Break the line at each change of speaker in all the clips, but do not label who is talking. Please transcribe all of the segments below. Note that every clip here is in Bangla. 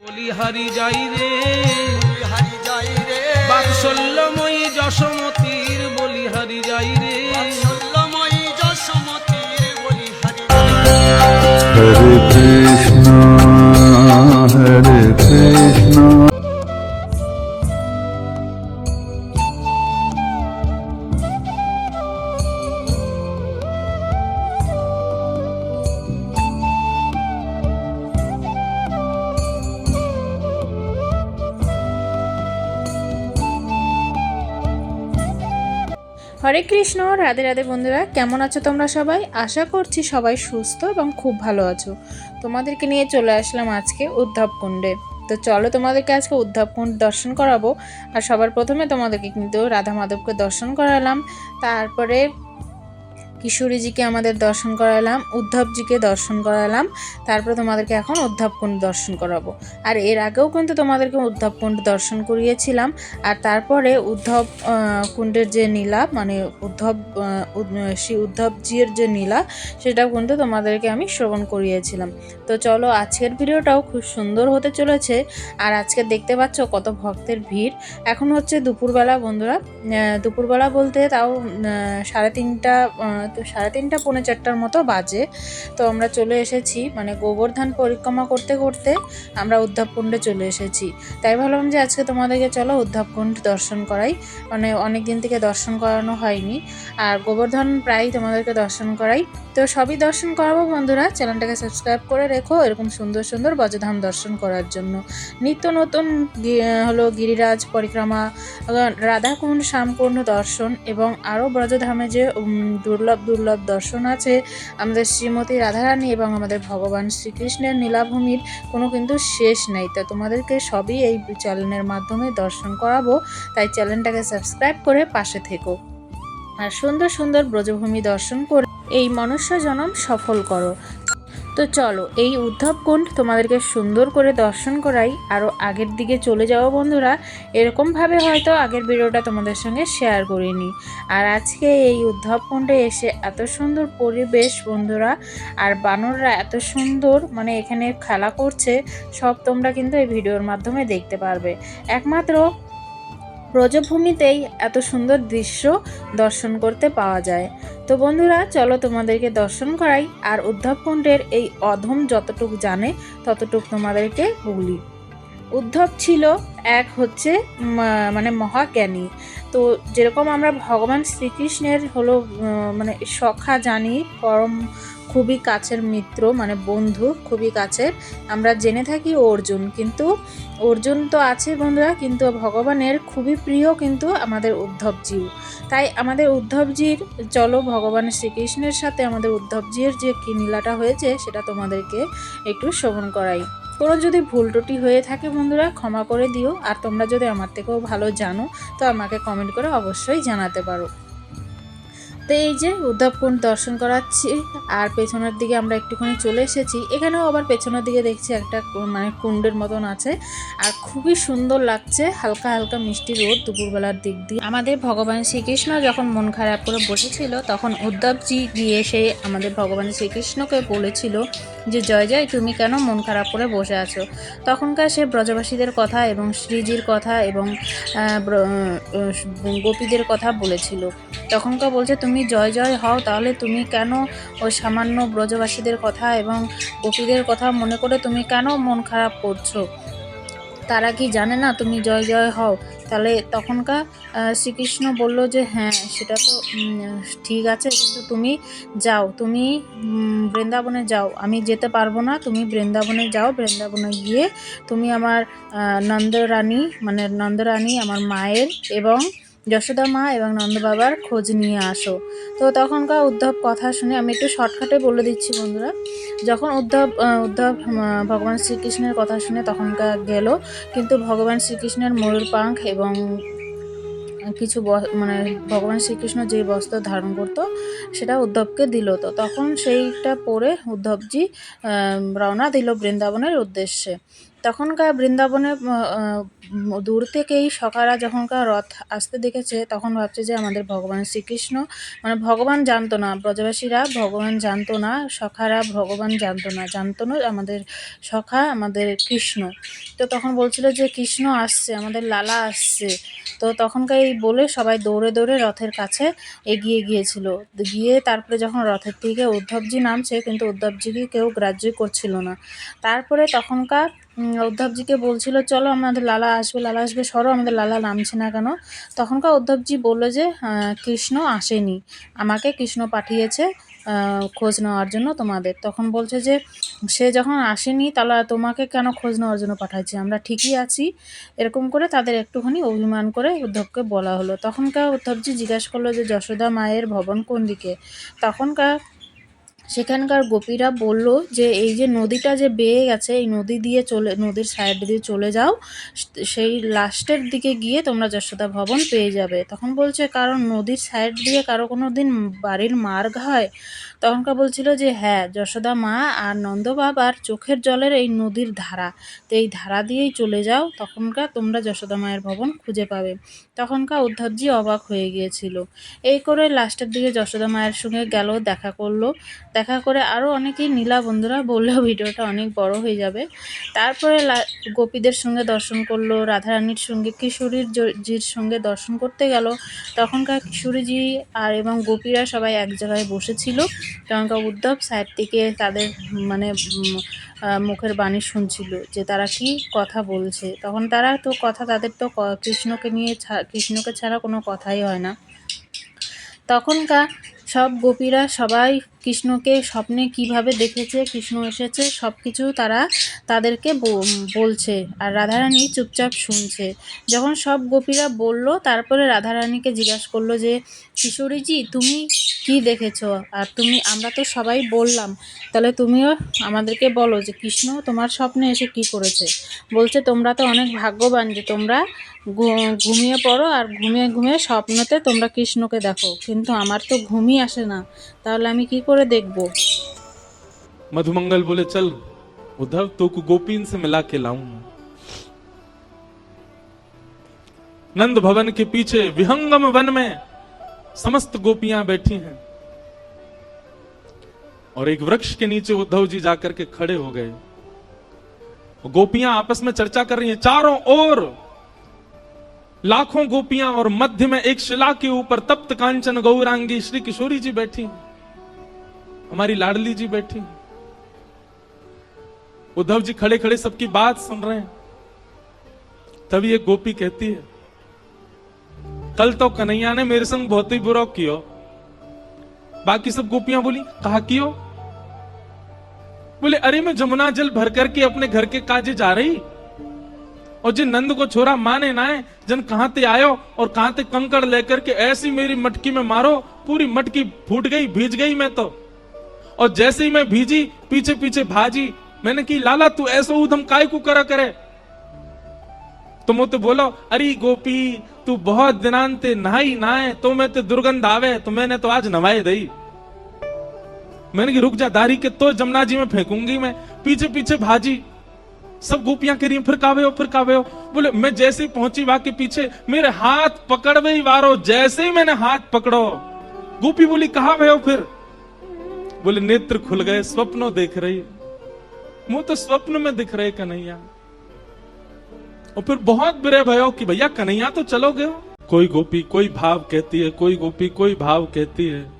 বলিহারি যাই রে।
হারি যাই রে।
বাৎসল্যময়ী যশমতির
হরে
কৃষ্ণ, রাধে রাধে বন্ধুরা, কেমন আছো তোমরা সবাই? আশা করছি সবাই সুস্থ এবং খুব ভালো আছো। তোমাদেরকে নিয়ে চলে আসলাম আজকে উদ্ধব কুণ্ডে তো চলো তোমাদেরকে আজকে উদ্ধব কুণ্ড দর্শন করাবো। আর সবার প্রথমে তোমাদেরকে কিন্তু রাধা মাধবকে দর্শন করালাম। তারপরে কিশোরীজিকে আমাদের দর্শন করালাম, উদ্ধবজিকে দর্শন করালাম, তারপরে তোমাদেরকে এখন উদ্ধব কুণ্ড দর্শন করাবো। আর এর আগেও কিন্তু তোমাদেরকে উদ্ধব কুণ্ড দর্শন করিয়েছিলাম, আর তারপরে উদ্ধব কুণ্ডের যে নীলা মানে উদ্ধব শ্রী উদ্ধবজির যে নীলা, সেটাও কিন্তু তোমাদেরকে আমি শ্রবণ করিয়েছিলাম। তো চলো, আজকের ভিডিওটাও খুব সুন্দর হতে চলেছে, আর আজকে দেখতে পাচ্ছ কত ভক্তের ভিড়। এখন হচ্ছে দুপুরবেলা বন্ধুরা দুপুরবেলা বলতে তাও সাড়ে তিনটা তো সাড়ে তিনটা, পৌনে চারটার মতো বাজে। তো আমরা চলে এসেছি মানে গোবর্ধন পরিক্রমা করতে করতে আমরা উদ্ধবকুণ্ডে চলে এসেছি। তাই ভাবলাম যে আজকে তোমাদেরকে চলো উদ্ধবকুণ্ড দর্শন করাই। মানে অনেক দিন থেকে দর্শন করানো হয়নি। আর গোবর্ধন প্রায় তোমাদেরকে দর্শন করাই। তো সবই দর্শন করাবো বন্ধুরা, চ্যানেলটাকে সাবস্ক্রাইব করে রেখো এরকম সুন্দর সুন্দর বজধাম দর্শন করার জন্য। নিত্য নতুন হলো গিরিরাজ পরিক্রমা, রাধাকুণ্ড, শ্যামকুণ্ড দর্শন এবং আরও ব্রজধামে যে দুর্লভ দুর্লভ দর্শন আছে। আমাদের শ্রীমতী রাধারানী এবং আমাদের ভগবান শ্রীকৃষ্ণের নীলাভূমির কোনো কিন্তু শেষ নেই। তা তোমাদেরকে সবই এই চ্যানেলের মাধ্যমে দর্শন করাবো। তাই চ্যানেলটাকে সাবস্ক্রাইব করে পাশে থেকো। আর সুন্দর সুন্দর ব্রজভূমি দর্শন করে এই মনুষ্য জনম সফল করো। তো চলো, এই উদ্ধবকুণ্ড তোমাদেরকে সুন্দর করে দর্শন করাই। আরও আগের দিকে চলে যাও বন্ধুরা। এরকমভাবে হয়তো আগের ভিডিওটা তোমাদের সঙ্গে শেয়ার করিনি। আর আজকে এই উদ্ধবকুণ্ডে এসে এত সুন্দর পরিবেশ বন্ধুরা, আর বানররা এত সুন্দর মানে এখানে খেলা করছে, সব তোমরা কিন্তু এই ভিডিওর মাধ্যমে দেখতে পারবে। একমাত্র ব্রজভূমিতেই এত সুন্দর দৃশ্য দর্শন করতে পাওয়া যায়। তো বন্ধুরা, চলো তোমাদেরকে দর্শন করাই আর উদ্ধবকুণ্ডের এই অধম যতটুক জানে ততটুক তোমাদেরকে বলি। উদ্ধব ছিল এক হচ্ছে মানে মহাজ্ঞানী। তো যেরকম আমরা ভগবান শ্রীকৃষ্ণের হলো মানে সখা জানি, পরম খুবই কাছের মিত্র মানে বন্ধু, খুবই কাছের। আমরা জেনে থাকি অর্জুন, কিন্তু অর্জুন তো আছে বন্ধুরা, কিন্তু ভগবানের খুবই প্রিয় কিন্তু আমাদের উদ্ধবজিও। তাই আমাদের উদ্ধবজির, চলো ভগবান শ্রীকৃষ্ণের সাথে আমাদের উদ্ধবজির যে কি নীলাটা হয়েছে, সেটা তোমাদেরকে একটু শ্রবণ করাই। কোনো যদি ভুল ত্রুটি হয়ে থাকে বন্ধুরা, ক্ষমা করে দিও। আর তোমরা যদি আমার থেকেও ভালো জানো, তো আমাকে কমেন্ট করে অবশ্যই জানাতে পারো। তো এই যে উদ্ধবকুণ্ড দর্শন করাচ্ছি, আর পেছনের দিকে আমরা একটুখানি চলে এসেছি। এখানেও আবার পেছনের দিকে দেখছি একটা মানে কুণ্ডের মতন আছে, আর খুবই সুন্দর লাগছে। হালকা হালকা মিষ্টি রোদ দুপুরবেলার দিক দিয়ে। আমাদের ভগবান শ্রীকৃষ্ণ যখন মন খারাপ করে বসেছিল, তখন উদ্ধবজি গিয়ে সে আমাদের ভগবান শ্রীকৃষ্ণকে বলেছিল যে, জয় জয়, তুমি কেন মন খারাপ করে বসে আছো? তখনকার সে ব্রজবাসীদের কথা এবং শ্রীজির কথা এবং গোপীদের কথা বলেছিল। তখনকার বলছে, তুমি জয় জয় হও, তাহলে তুমি কেন ওই সামান্য ব্রজবাসীদের কথা এবং গোপীদের কথা মনে করে তুমি কেন মন খারাপ করছ? তারা কি জানে না তুমি জয় জয় হও? তাহলে তখনকার শ্রীকৃষ্ণ বলল যে হ্যাঁ সেটা তো ঠিক আছে, কিন্তু তুমি যাও, তুমি বৃন্দাবনে যাও। আমি যেতে পারব না, তুমি বৃন্দাবনে যাও। বৃন্দাবনে গিয়ে তুমি আমার নন্দরানী মানে নন্দরানী আমার মায়ের এবং যশোদা মা এবং নন্দ বাবার খোঁজ নিয়ে আসো। তো তখনকার উদ্ধব কথা শুনে আমি একটু শর্টকাটে বলে দিচ্ছি বন্ধুরা। যখন উদ্ধব উদ্ধব ভগবান শ্রীকৃষ্ণের কথা শুনে তখনকার গেল, কিন্তু ভগবান শ্রীকৃষ্ণের ময়ূর পাঙ্খ এবং কিছু মানে ভগবান শ্রীকৃষ্ণ যে বস্ত্র ধারণ করতো, সেটা উদ্ধবকে দিল। তো তখন সেইটা পরে উদ্ধবজি রওনা দিল বৃন্দাবনের উদ্দেশ্যে। তখনকার বৃন্দাবনে দূর থেকেই সখারা যখনকার রথ আসতে দেখেছে, তখন ভাবছে যে আমাদের ভগবান শ্রীকৃষ্ণ। মানে ভগবান জানতো না, ব্রজবাসীরা ভগবান জানতো না, সখারা ভগবান জানতো না জানতো না আমাদের সখা, আমাদের কৃষ্ণ। তো তখন বলছিল যে, কৃষ্ণ আসছে, আমাদের লালা আসছে। তো তখনকার এই বলে সবাই দৌড়ে দৌড়ে রথের কাছে এগিয়ে গিয়েছিল। গিয়ে তারপরে যখন রথের থেকে উদ্ধবজি নামছে, কিন্তু উদ্ধবজিকে কেউ গ্রাহ্যই করছিল না। তারপরে তখনকার উদ্ধবজিকে বলছিল, চলো, আমাদের লালা আসবে লালা আসবে, সরো, আমাদের লালা নামছে না কেন? তখনকার উদ্ধবজি বলল যে কৃষ্ণ আসেনি, আমাকে কৃষ্ণ পাঠিয়েছে খোঁজ নেওয়ার জন্য তোমাদের। তখন বলছে যে, সে যখন আসেনি, তাহলে তোমাকে কেন খোঁজ নেওয়ার জন্য পাঠাচ্ছি আমরা ঠিকই আছি। এরকম করে তাদের একটুখানি অভিমান করে উদ্ধবকে বলা হলো। তখনকার উদ্ধবজি জিজ্ঞাসা করল যে, যশোদা মায়ের ভবন কোন দিকে? তখনকার সেখানকার গোপীরা বলল যে, এই যে নদীটা যে বেয়ে গেছে, এই নদী দিয়ে চলে, নদীর সাইড দিয়ে চলে যাও। সেই লাস্টের দিকে গিয়ে তোমরা যশোদা ভবন পেয়ে যাবে। তখন বলছে, কারণ নদীর সাইড দিয়ে কারও কোনো দিন বাড়ির মার্গ হয়? তখনকার বলছিল যে হ্যাঁ যশোদা মা আর নন্দবাবার চোখের জলের এই নদীর ধারা। তো এই ধারা দিয়েই চলে যাও। তখনকার তোমরা যশোদা মায়ের ভবন খুঁজে পাবে। তখনকার উদ্ধবজি অবাক হয়ে গিয়েছিল। এই করে লাস্টের দিকে যশোদা মায়ের সঙ্গে গেল, দেখা করল। দেখা করে আরও অনেকেই নীলা বন্ধুরা বললেও ভিডিওটা অনেক বড় হয়ে যাবে। তারপরে গোপীদের সঙ্গে দর্শন করল, রাধারানীর সঙ্গে কিশোরীর জির সঙ্গে দর্শন করতে গেল। তখনকার কিশোরীজি আর এবং গোপীরা সবাই এক জায়গায় বসেছিল। তখনকার উদ্ধব সাইড থেকে তাদের মানে মুখের বাণী শুনছিল যে তারা কি কথা বলছে। তখন তারা তো কথা, তাদের তো কৃষ্ণকে নিয়ে কৃষ্ণকে ছাড়া কোনো কথাই হয় না। তখনকার সব গোপীরা সবাই কৃষ্ণকে স্বপ্নে কীভাবে দেখেছে কৃষ্ণ এসেছে সব কিছু তারা তাদেরকে বলছে আর রাধারানী চুপচাপ শুনছে। যখন সব গোপীরা বলল, তারপরে রাধারানীকে জিজ্ঞাসা করল যে, কিশোরীজি, তুমি কি দেখেছ? আর তুমি, আমরা তো সবাই বললাম। তাহলে তুমিও আমাদেরকে বলো যে, কৃষ্ণ তোমার স্বপ্নে এসে কি করেছে? বলছে, তোমরা তো অনেক ভাগ্যবান যে তোমরা ঘুমিয়ে পড়ো আর ঘুমিয়ে ঘুমিয়ে স্বপ্নতে তোমরা কৃষ্ণকে দেখো। কিন্তু আমার তো ঘুমই আসে না। তাহলে আমি কি করে দেখব?
মধুমঙ্গল বলে, চল उद्धव तो को गोपीन से मिला के लाऊं नंद भवन के पीछे विहंगम वन में समस्त गोपियाँ बैठी हैं। और एक वृक्ष के नीचे उद्धव जी जाकर के खड़े हो गए। गोपियाँ आपस में चर्चा कर रही हैं। चारों ओर लाखों गोपियाँ और मध्य में एक शिला के ऊपर तप्त कांचन गौरांगी श्री किशोरी जी बैठी हमारी लाडली जी बैठी हैं। उद्धव जी खड़े खड़े सबकी बात सुन रहे हैं। तभी एक गोपी कहती है, कल तो कन्हैया ने मेरे संग बहुत ही बुरा किया। बाकी सब गोपियाँ बोली, कहा कियो? बोले, अरे मैं जमुना जल भर करके अपने घर के काजे जा रही, और जिन नंद को छोरा माने ना है जन कहाँ ते आयो और कहाँ ते कंकड़ लेकर के ऐसी मेरी मटकी में मारो, पूरी मटकी फूट गई, भीज गई मैं तो। और जैसे ही मैं भीजी पीछे पीछे भाजी मैंने की, लाला, तू ऐसा उधम काय को करा करे? तो मुझे बोलो, अरे गोपी, तू बहुत दिनांते नहाई नहाए तो मैं ते दुर्गंध आवे तो मैंने तो आज नवाए दई मैंने की, रुक जा दारी के तो जमुना जी में फेंकूँगी मैं, पीछे पीछे भाजी, सब गोपियाँ कह रही फिर कावे हो, फिर कावे हो। बोले, मैं जैसे ही पहुँची वहाँ के पीछे, मेरे हाथ पकड़वे ही वारो, जैसे ही मैंने हाथ पकड़ो। गोपी बोली, कहा वे हो फिर? बोले, नेत्र खुल गए, स्वप्नों देख रही मुँह तो स्वप्न में दिख रहे कन्हैया। और फिर बहुत बुरे भयो कि भैया कन्हैया तो चलोगे हो? कोई गोपी, कोई भाव कहती है, कोई गोपी, कोई भाव कहती है।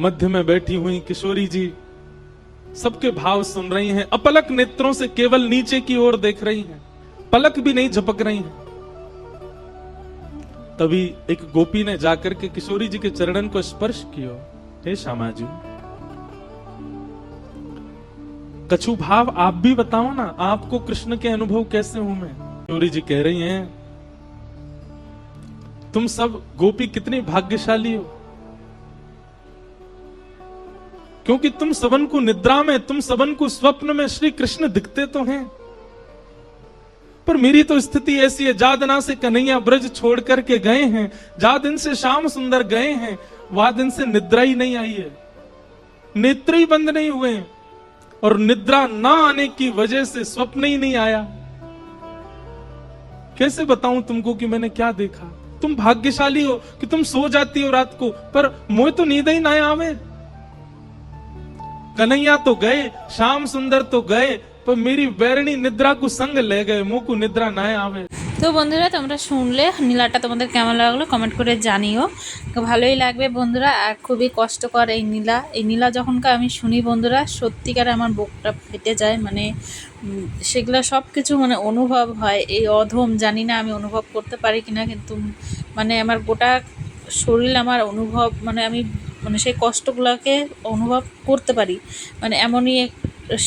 मध्य में बैठी हुई किशोरी जी सबके भाव सुन रही हैं, अपलक नेत्रों से केवल नीचे की ओर देख रही हैं। पलक भी नहीं झपक रही हैं। तभी एक गोपी ने जाकर के किशोरी जी के चरणन को स्पर्श किया। हे श्यामा जी कछु भाव आप भी बताओ ना, आपको कृष्ण के अनुभव कैसे हूँ? मैं किशोरी जी कह रही हैं, तुम सब गोपी कितनी भाग्यशाली हो। क्योंकि तुम सबन को निद्रा में, तुम सबन को स्वप्न में श्री कृष्ण दिखते तो हैं। पर मेरी तो स्थिति ऐसी है जादना से कन्हैया ब्रज छोड़ करके गए हैं जा दिन से श्याम सुंदर गए हैं वह दिन से निद्रा ही नहीं आई है। नेत्र ही बंद नहीं हुए हैं। और निद्रा ना आने की वजह से स्वप्न ही नहीं आया। कैसे बताऊँ तुमको कि मैंने क्या देखा? तुम भाग्यशाली हो कि तुम सो जाती हो रात को, पर मोह तो नींद ही ना आवे। कन्हैया तो गए, श्याम सुंदर तो गए, पर मेरी बैरणी निद्रा को संग ले गए, मुँह को निद्रा ना आवे।
তো বন্ধুরা, তোমরা শুনলে নীলাটা তোমাদের কেমন লাগল কমেন্ট করে জানিও। ভালোই লাগবে বন্ধুরা, আর খুবই কষ্টকর এই নীলা। এই নীলা যখনকার আমি শুনি বন্ধুরা, সত্যিকার আমার বুকটা ফেটে যায় মানে সেগুলো সব কিছু মানে অনুভব হয়। এই অধম, জানি না আমি অনুভব করতে পারি কিনা, কিন্তু মানে আমার গোটা শরীর, আমার অনুভব মানে আমি মানে সেই কষ্টগুলোকে অনুভব করতে পারি। মানে এমনই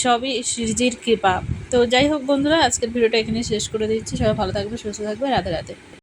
সবই সৃজির কৃপা। তো যাই হোক বন্ধুরা, আজকের ভিডিওটা এখানে শেষ করে দিচ্ছি। সবাই ভালো থাকবে সুস্থ থাকবে রাতে রাধে।